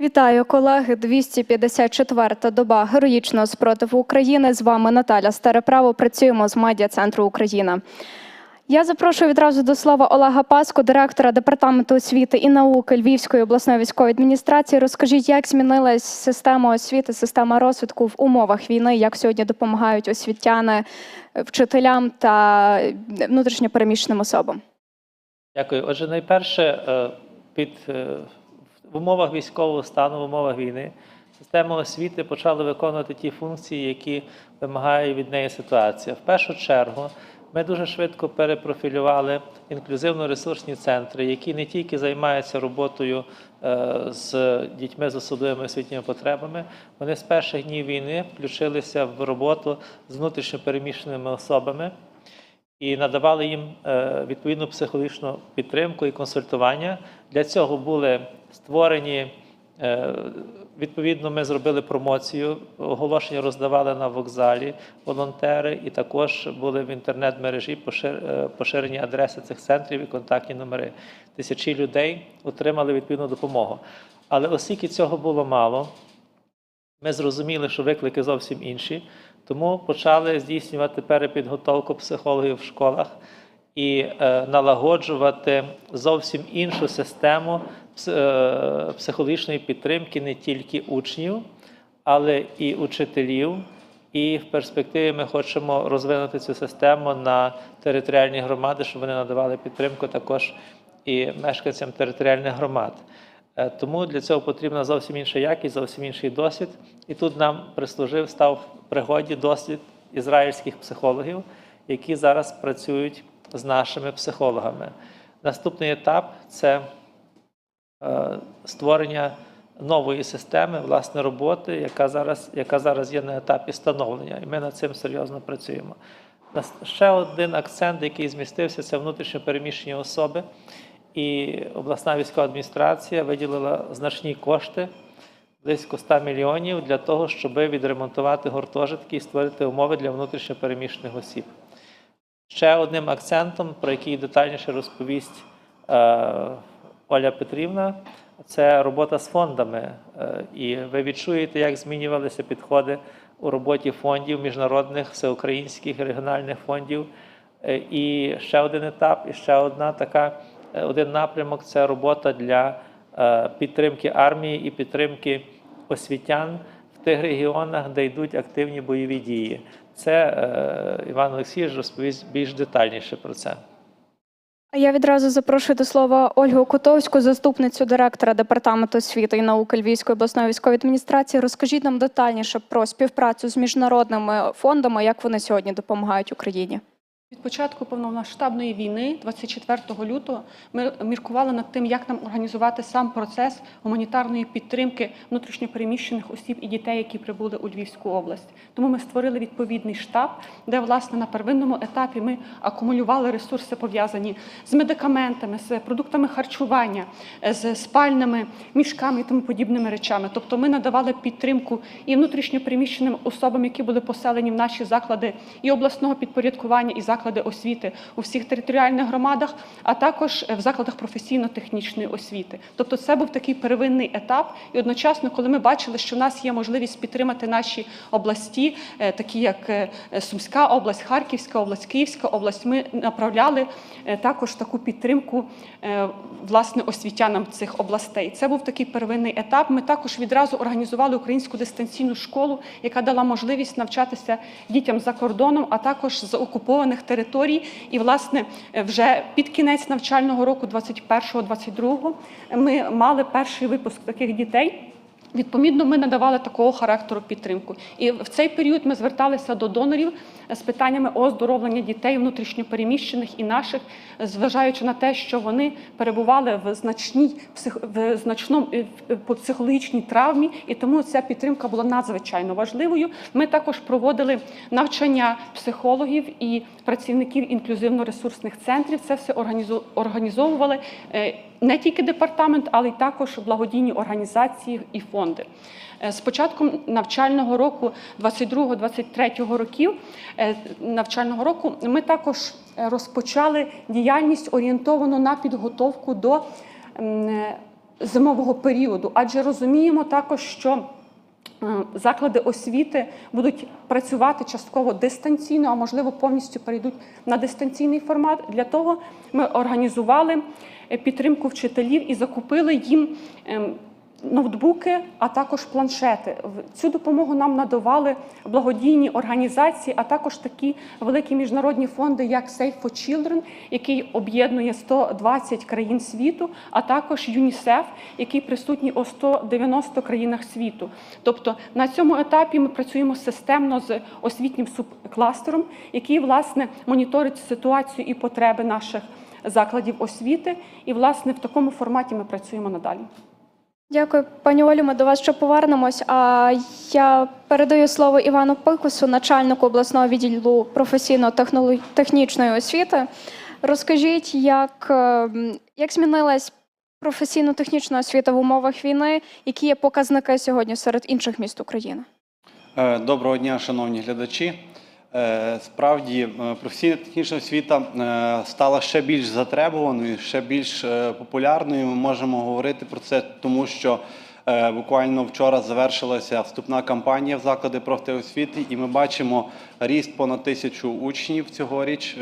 Вітаю, колеги. 254-та доба героїчного спротиву України. З вами Наталя Стареправо. Працюємо з медіа центру Україна. Я запрошую відразу до слова Олега Паску, директора департаменту освіти і науки Львівської обласної військової адміністрації. Розкажіть, як змінилась система освіти, система розвитку в умовах війни, як сьогодні допомагають освітяни вчителям та внутрішньопереміщеним особам. Дякую. Отже, найперше, е, під е, в умовах військового стану, в умовах війни, система освіти почала виконувати ті функції, які вимагає від неї ситуація. В першу чергу, ми дуже швидко перепрофілювали інклюзивно-ресурсні центри, які не тільки займаються роботою е, з дітьми з особливими освітніми потребами, вони з перших днів війни включилися в роботу з внутрішньопереміщеними особами і надавали їм е, відповідну психологічну підтримку і консультування. Для цього були створені. е, Відповідно, ми зробили промоцію, оголошення роздавали на вокзалі волонтери, і також були в інтернет-мережі е, поширені адреси цих центрів і контактні номери. Тисячі людей отримали відповідну допомогу. Але оскільки цього було мало, ми зрозуміли, що виклики зовсім інші, тому почали здійснювати перепідготовку психологів в школах і е, налагоджувати зовсім іншу систему е, психологічної підтримки не тільки учнів, але і учителів. І в перспективі ми хочемо розвинути цю систему на територіальні громади, щоб вони надавали підтримку також і мешканцям територіальних громад. Е, Тому для цього потрібна зовсім інша якість, зовсім інший досвід. І тут нам прислужив, став в пригоді досвід ізраїльських психологів, які зараз працюють з нашими психологами. Наступний етап це е, створення нової системи власне роботи, яка зараз, яка зараз є на етапі становлення, і ми над цим серйозно працюємо. Ще один акцент, який змістився, це внутрішньо переміщені особи. І обласна військова адміністрація виділила значні кошти, близько 100 мільйонів, для того, щоб відремонтувати гуртожитки і створити умови для внутрішньо переміщених осіб. Ще одним акцентом, про який детальніше розповість е, Оля Петрівна, це робота з фондами. Е, і ви відчуєте, як змінювалися підходи у роботі фондів, міжнародних, всеукраїнських, регіональних фондів. Е, і ще один етап, і ще одна така, один напрямок це робота для е, підтримки армії і підтримки освітян в тих регіонах, де йдуть активні бойові дії. Це е, Іван Олексійович розповість більш детальніше про це. А я відразу запрошую до слова Ольгу Котовську, заступницю директора департаменту освіти і науки Львівської обласної військової адміністрації. Розкажіть нам детальніше про співпрацю з міжнародними фондами, як вони сьогодні допомагають Україні. Від початку повномасштабної війни, 24 лютого, ми міркували над тим, як нам організувати сам процес гуманітарної підтримки внутрішньопереміщених осіб і дітей, які прибули у Львівську область. Тому ми створили відповідний штаб, де власне на первинному етапі ми акумулювали ресурси, пов'язані з медикаментами, з продуктами харчування, з спальними мішками і тому подібними речами. Тобто, ми надавали підтримку і внутрішньопереміщеним особам, які були поселені в наші заклади і обласного підпорядкування, і заклади освіти у всіх територіальних громадах, а також в закладах професійно-технічної освіти. Тобто, це був такий первинний етап. І одночасно, коли ми бачили, що в нас є можливість підтримати наші області, е, такі як е, Сумська область, Харківська область, Київська область, ми направляли е, також таку підтримку е, власне освітянам цих областей. Це був такий первинний етап. Ми також відразу організували українську дистанційну школу, яка дала можливість навчатися дітям за кордоном, а також з окупованих. І, власне, вже під кінець навчального року, 21-22, ми мали перший випуск таких дітей. Відповідно, ми надавали такого характеру підтримку. І в цей період ми зверталися до донорів з питаннями оздоровлення дітей внутрішньопереміщених і наших, зважаючи на те, що вони перебували в значній в значному е, в- психологічній травмі, і тому ця підтримка була надзвичайно важливою. Ми також проводили навчання психологів і працівників інклюзивно-ресурсних центрів. Це все організовували е, не тільки департамент, але й також благодійні організації і фонди. Е, З початком навчального року 22-23 років е, навчального року ми також е, розпочали діяльність орієнтовану на підготовку до зимового періоду, адже розуміємо також, що заклади освіти будуть працювати частково дистанційно, а можливо повністю перейдуть на дистанційний формат. Для того ми організували е, підтримку вчителів і закупили їм. Ноутбуки, а також планшети. Цю допомогу нам надавали благодійні організації, а також такі великі міжнародні фонди, як Save for Children, який об'єднує 120 країн світу, а також ЮНІСЕФ, який присутній у 190 країнах світу. Тобто на цьому етапі ми працюємо системно з освітнім субкластером, який власне моніторить ситуацію і потреби наших закладів освіти. І власне в такому форматі ми працюємо надалі. Дякую, пані Олю. Ми до вас ще повернемось. А я передаю слово Івану Пикусу, начальнику обласного відділу професійно-технічної освіти. Розкажіть, як, е, як змінилась професійно-технічна освіта в умовах війни, які є показники сьогодні серед інших міст України? Е, Доброго дня, шановні глядачі. Е, Справді, е, професійна технічна освіта е, стала ще більш затребуваною, ще більш популярною. Ми можемо говорити про це, тому що буквально вчора завершилася вступна кампанія в заклади профтеосвіти, і ми бачимо ріст понад тисячу учнів цьогоріч,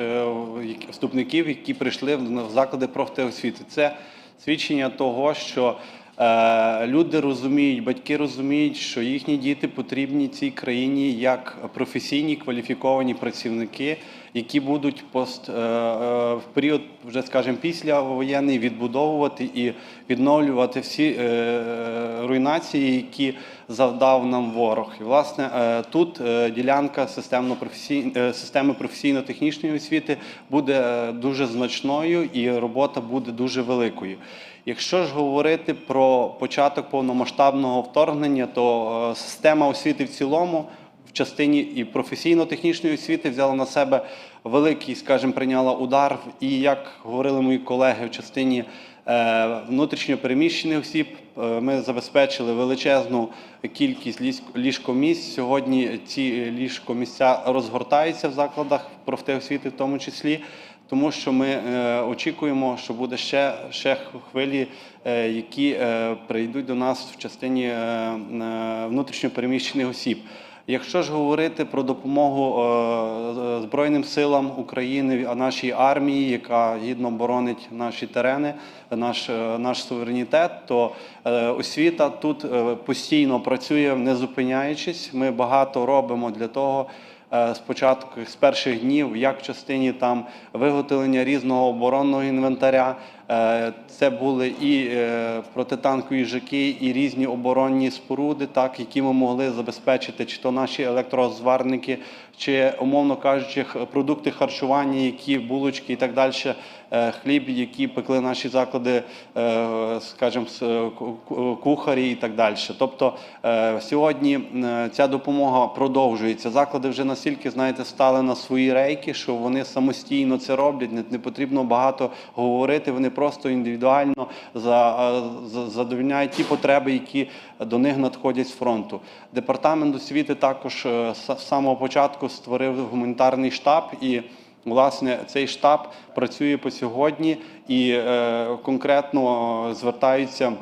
вступників, які прийшли в заклади профтеосвіти. Це свідчення того, що Люди розуміють, батьки розуміють, що їхні діти потрібні цій країні як професійні кваліфіковані працівники, які будуть пост е, е, в період, вже скажімо, післявоєнний відбудовувати і відновлювати всі е, руйнації, які завдав нам ворог. І власне е, тут е, ділянка е, системи професійно-технічної освіти буде е, дуже значною і робота буде дуже великою. Якщо ж говорити про початок повномасштабного вторгнення, то е, система освіти в цілому в частині і професійно-технічної освіти взяла на себе великий, скажімо, прийняла удар. І як говорили мої колеги, в частині е, внутрішньо переміщених осіб е, ми забезпечили величезну кількість ліжк- ліжкомісць. Сьогодні ці ліжкомісця розгортаються в закладах профтеосвіти, в тому числі. Тому що ми е, очікуємо, що буде ще, ще хвилі, е, які е, прийдуть до нас в частині внутрішньопереміщених осіб. Якщо ж говорити про допомогу Збройним силам України, а нашій армії, яка гідно боронить наші терени, наш, наш суверенітет, то освіта тут постійно працює, не зупиняючись. Ми багато робимо для того. Е, Спочатку з перших днів, як в частині там виготовлення різного оборонного інвентаря, е, це були і е, протитанкові жаки, і різні оборонні споруди, так які ми могли забезпечити, чи то наші електрозварники, чи умовно кажучи, продукти харчування, які булочки і так далі, хліб, які пекли наші заклади, е, скажімо, е, ку- ку- кухарі і так далі. Тобто е, сьогодні е, ця допомога продовжується. Заклади вже настільки, знаєте, стали на свої рейки, що вони самостійно це роблять. Не, потрібно багато говорити. Вони просто індивідуально за, е, за- задовольняють ті потреби, які до них надходять з фронту. Департамент освіти також е, з самого початку створив гуманітарний штаб і. Власне, цей штаб працює по сьогодні і е, конкретно звертаються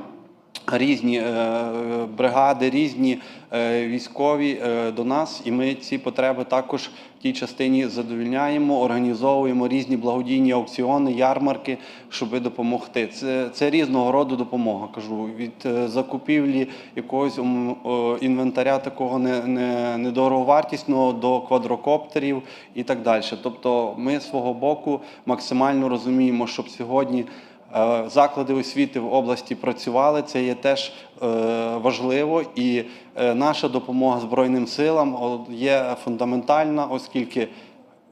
різні е, бригади, різні е, військові е, до нас, і ми ці потреби також в тій частині задовільняємо, організовуємо різні благодійні аукціони, ярмарки, щоб допомогти. Це, це різного роду допомога. Кажу від закупівлі якогось інвентаря такого не, не, недороговартісного до квадрокоптерів і так далі. Тобто, ми свого боку максимально розуміємо, щоб сьогодні. Е, Заклади освіти в області працювали, це є теж е, важливо, і е, наша допомога Збройним силам є фундаментальна, оскільки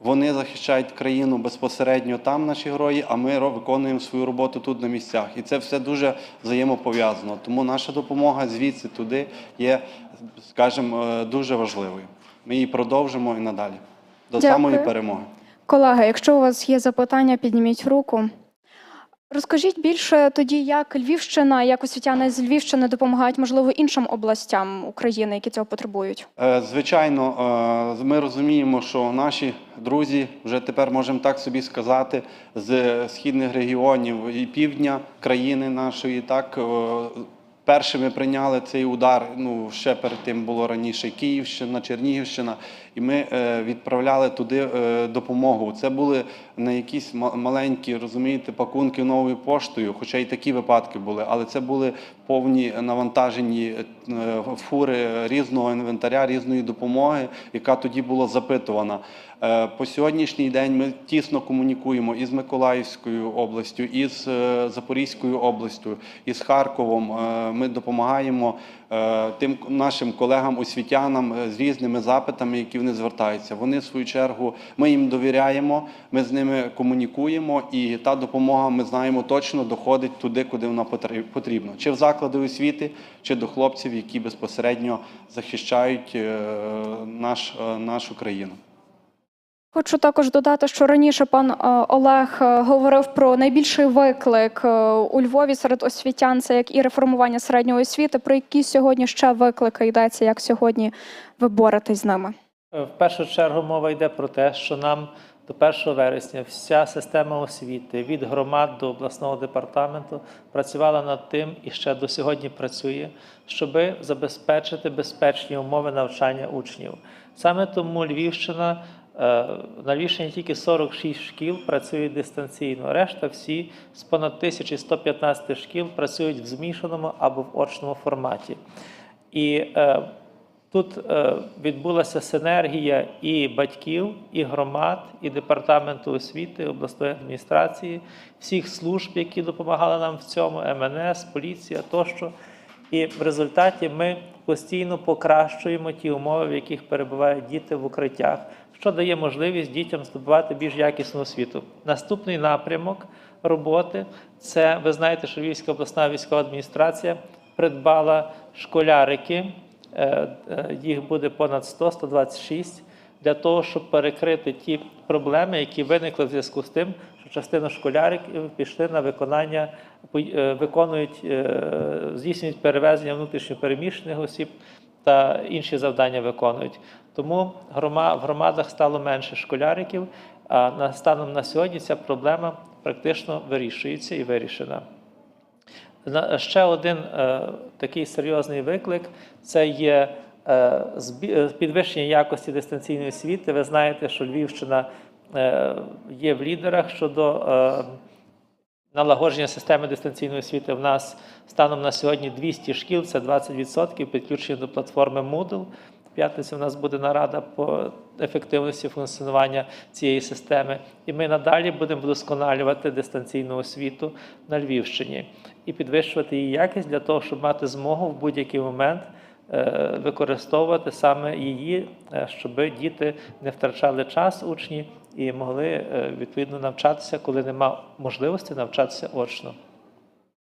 вони захищають країну безпосередньо там, наші герої, а ми виконуємо свою роботу тут на місцях. І це все дуже взаємопов'язано. Тому наша допомога звідси туди є, скажімо, дуже важливою. Ми її продовжимо і надалі до Дякую. самої перемоги. Колеги, якщо у вас є запитання, підніміть руку. Розкажіть більше тоді, як Львівщина, як освітяни з Львівщини допомагають, можливо, іншим областям України, які цього потребують. Е, Звичайно, е, ми розуміємо, що наші друзі, вже тепер можемо так собі сказати, з східних регіонів і півдня країни нашої, так е, першими прийняли цей удар. Ну ще перед тим було раніше Київщина, Чернігівщина, і ми е, відправляли туди е, допомогу. Це були не якісь ма- маленькі, розумієте, пакунки новою поштою, хоча й такі випадки були, але це були повні навантажені е, фури різного інвентаря, різної допомоги, яка тоді була запитувана. Е, По сьогоднішній день ми тісно комунікуємо із Миколаївською областю, із е, Запорізькою областю, із Харковом. Е, Ми допомагаємо тим нашим колегам освітянам з різними запитами, які вони звертаються. Вони в свою чергу ми їм довіряємо, ми з ними комунікуємо, і та допомога ми знаємо точно доходить туди, куди вона потр- потрібна, чи в заклади освіти, чи до хлопців, які безпосередньо захищають наш, нашу країну. Хочу також додати, що раніше пан е, Олег е, говорив про найбільший виклик е, у Львові серед освітян, це як і реформування середньої освіти. Про які сьогодні ще виклики йдеться, як сьогодні ви боретесь з ними? В першу чергу мова йде про те, що нам до 1 вересня вся система освіти від громад до обласного департаменту працювала над тим і ще до сьогодні працює, щоб забезпечити безпечні умови навчання учнів. Саме тому Львівщина. Е, На Львівщині тільки 46 шкіл працюють дистанційно. Решта всі з понад 1115 шкіл працюють в змішаному або в очному форматі. І е, Тут е, відбулася синергія і батьків, і громад, і департаменту освіти, обласної адміністрації, всіх служб, які допомагали нам в цьому, МНС, поліція тощо. І в результаті ми постійно покращуємо ті умови, в яких перебувають діти в укриттях, що дає можливість дітям здобувати більш якісну освіту. Наступний напрямок роботи це ви знаєте, що Львівська обласна військова адміністрація придбала школярики. Е, е, їх буде понад 100-126, для того, щоб перекрити ті проблеми, які виникли в зв'язку з тим, що частина школяриків пішли на виконання, е, виконують, здійснюють перевезення внутрішньопереміщених осіб та інші завдання виконують. Тому в громадах стало менше школяриків, а станом на сьогодні ця проблема практично вирішується і вирішена. Ще один е, такий серйозний виклик це є е, е, підвищення якості дистанційної освіти. Ви знаєте, що Львівщина є в лідерах щодо налагодження системи дистанційної освіти. В нас станом на сьогодні 200 шкіл, це 20% підключені до платформи Moodle. В п'ятницю у нас буде нарада по ефективності функціонування цієї системи, і ми надалі будемо вдосконалювати дистанційну освіту на Львівщині і підвищувати її якість для того, щоб мати змогу в будь-який момент е, використовувати саме її, е, щоб діти не втрачали час учні і могли е, відповідно навчатися, коли нема можливості навчатися очно.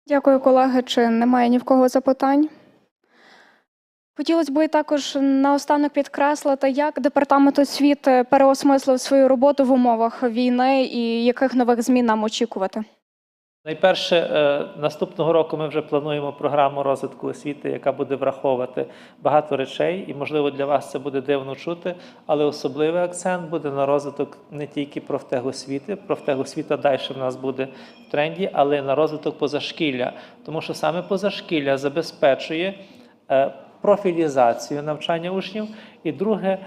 Дякую, колеги. Чи немає ні в кого запитань? Хотілося б також наостанок підкреслити, як департамент освіти переосмислив свою роботу в умовах війни і яких нових змін нам очікувати. Найперше, е, наступного року ми вже плануємо програму розвитку освіти, яка буде враховувати багато речей, і можливо для вас це буде дивно чути, але особливий акцент буде на розвиток не тільки профтехосвіти. Профтехосвіта далі в нас буде в тренді, але на розвиток позашкілля, тому що саме позашкілля забезпечує е, профілізацію навчання учнів, і друге.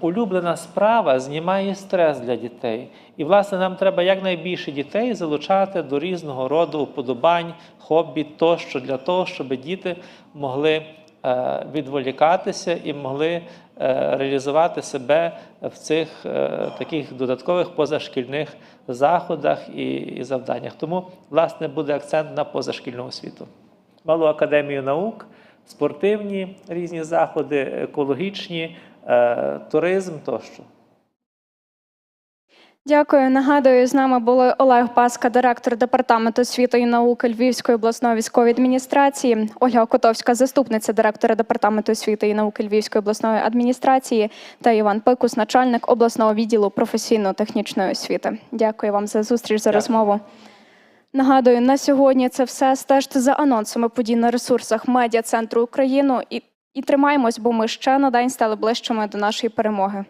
Улюблена справа знімає стрес для дітей. І, власне, нам треба якнайбільше дітей залучати до різного роду уподобань, хобі тощо, для того, щоб діти могли е, відволікатися і могли е, реалізувати себе в цих е, таких додаткових позашкільних заходах і, завданнях. Тому, власне, буде акцент на позашкільну освіту. Малу академію наук, спортивні різні заходи, екологічні, туризм тощо. Дякую. Нагадую, з нами були Олег Паска, директор департаменту освіти і науки Львівської обласної військової адміністрації, Ольга Котовська, заступниця директора департаменту освіти і науки Львівської обласної адміністрації, та Іван Пикус, начальник обласного відділу професійно-технічної освіти. Дякую вам за зустріч, за Дякую. розмову. Нагадую, на сьогодні це все. Стежте за анонсами подій на ресурсах медіа центру Україну і, і тримаємось, бо ми ще на день стали ближчими до нашої перемоги.